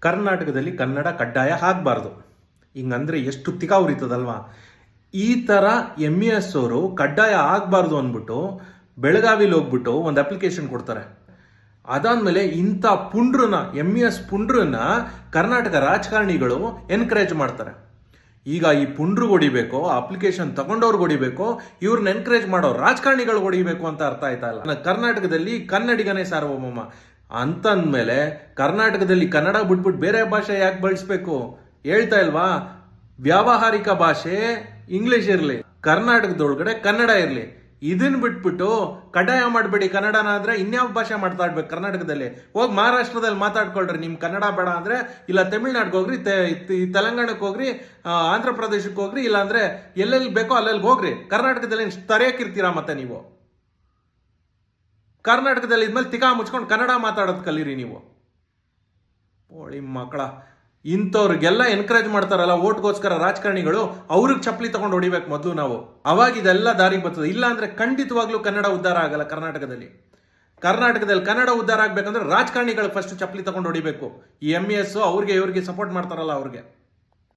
ಕರ್ನಾಟಕದಲ್ಲಿ ಕನ್ನಡ ಕಡ್ಡಾಯ ಆಗಬಾರ್ದು. ಹಿಂಗಂದ್ರೆ ಎಷ್ಟು ತಿಕಾ ಉರಿತದಲ್ವಾ? ಈ ಥರ ಎಂ ಇ ಎಸ್ ಅವರು ಕಡ್ಡಾಯ ಆಗಬಾರ್ದು ಅಂದ್ಬಿಟ್ಟು ಬೆಳಗಾವಿಲಿ ಹೋಗ್ಬಿಟ್ಟು ಒಂದು ಅಪ್ಲಿಕೇಶನ್ ಕೊಡ್ತಾರೆ. ಅದಾದ್ಮೇಲೆ ಇಂಥ ಪುಂಡ್ರನ್ನ ಎಂ ಇ ಎಸ್ ಪುಂಡ್ರನ್ನ ಕರ್ನಾಟಕ ರಾಜಕಾರಣಿಗಳು ಎನ್ಕರೇಜ್ ಮಾಡ್ತಾರೆ. ಈಗ ಈ ಪುಂಡ್ರು ಹೊಡಿಬೇಕು ಅಪ್ಲಿಕೇಶನ್ ತಗೊಂಡವ್ರಿಗೆ ಹೊಡಿಬೇಕು ಇವ್ರನ್ನ ಎನ್ಕರೇಜ್ ಮಾಡೋ ರಾಜಕಾರಣಿಗಳು ಹೊಡಿಬೇಕು ಅಂತ ಅರ್ಥ ಆಯ್ತಾ ಇಲ್ಲ. ಕರ್ನಾಟಕದಲ್ಲಿ ಕನ್ನಡಿಗನೇ ಸಾರ್ವಭೌಮ. ಅಂತಂದ್ಮೇಲೆ ಕರ್ನಾಟಕದಲ್ಲಿ ಕನ್ನಡ ಬಿಟ್ಬಿಟ್ಟು ಬೇರೆ ಭಾಷೆ ಯಾಕೆ ಬಳಸ್ಬೇಕು? ಹೇಳ್ತಾ ಇಲ್ವಾ? ವ್ಯಾವಹಾರಿಕ ಭಾಷೆ ಇಂಗ್ಲಿಷ್ ಇರಲಿ, ಕರ್ನಾಟಕದೊಳಗಡೆ ಕನ್ನಡ ಇರಲಿ. ಇದನ್ನ ಬಿಟ್ಬಿಟ್ಟು ಕಡ್ಡಾಯ ಮಾಡಬೇಡಿ. ಕನ್ನಡನ ಆದ್ರೆ ಇನ್ಯಾವ ಭಾಷೆ ಮಾತಾಡ್ಬೇಕು ಕರ್ನಾಟಕದಲ್ಲಿ? ಹೋಗಿ ಮಹಾರಾಷ್ಟ್ರದಲ್ಲಿ ಮಾತಾಡ್ಕೊಳ್ರಿ. ನಿಮ್ ಕನ್ನಡ ಬೇಡ ಅಂದ್ರೆ, ಇಲ್ಲ ತಮಿಳ್ನಾಡಿಗೆ ಹೋಗ್ರಿ, ತೆ- ತೆಲಂಗಾಣಕ್ಕೆ ಹೋಗ್ರಿ ಆಂಧ್ರ ಪ್ರದೇಶಕ್ಕೆ ಹೋಗ್ರಿ ಇಲ್ಲ ಅಂದ್ರೆ ಎಲ್ಲೆಲ್ಲಿ ಬೇಕೋ ಅಲ್ಲೆಲ್ಲಿ ಹೋಗ್ರಿ. ಕರ್ನಾಟಕದಲ್ಲಿ ತರೆಯಕ್ಕಿರ್ತೀರಾ ಮತ್ತೆ ನೀವು? ಕರ್ನಾಟಕದಲ್ಲಿ ಇದ್ಮೇಲೆ ತಿಕಾ ಮುಚ್ಕೊಂಡು ಕನ್ನಡ ಮಾತಾಡೋದು ಕಲೀರಿ ನೀವು. ಓಳಿ ಮಕ್ಕಳ, ಇಂಥವ್ರಿಗೆಲ್ಲ ಎನ್ಕರೇಜ್ ಮಾಡ್ತಾರಲ್ಲ ಓಟ್ಗೋಸ್ಕರ ರಾಜಕಾರಣಿಗಳು, ಅವ್ರಿಗೆ ಚಪ್ಪಲಿ ತಗೊಂಡು ಹೊಡಿಬೇಕು ಮೊದಲು ನಾವು. ಅವಾಗ ಇದೆಲ್ಲ ದಾರಿಗೆ ಬರ್ತದೆ. ಇಲ್ಲ ಅಂದ್ರೆ ಖಂಡಿತವಾಗ್ಲೂ ಕನ್ನಡ ಉದ್ಧಾರ ಆಗಲ್ಲ ಕರ್ನಾಟಕದಲ್ಲಿ. ಕರ್ನಾಟಕದಲ್ಲಿ ಕನ್ನಡ ಉದ್ಧಾರ ಆಗಬೇಕಂದ್ರೆ ರಾಜಕಾರಣಿಗಳು ಫಸ್ಟ್ ಚಪ್ಪಲಿ ತಗೊಂಡು ಹೊಡಿಬೇಕು. ಈ ಎಂ ಎಸ್ ಅವ್ರಿಗೆ, ಇವ್ರಿಗೆ ಸಪೋರ್ಟ್ ಮಾಡ್ತಾರಲ್ಲ ಅವ್ರಿಗೆ.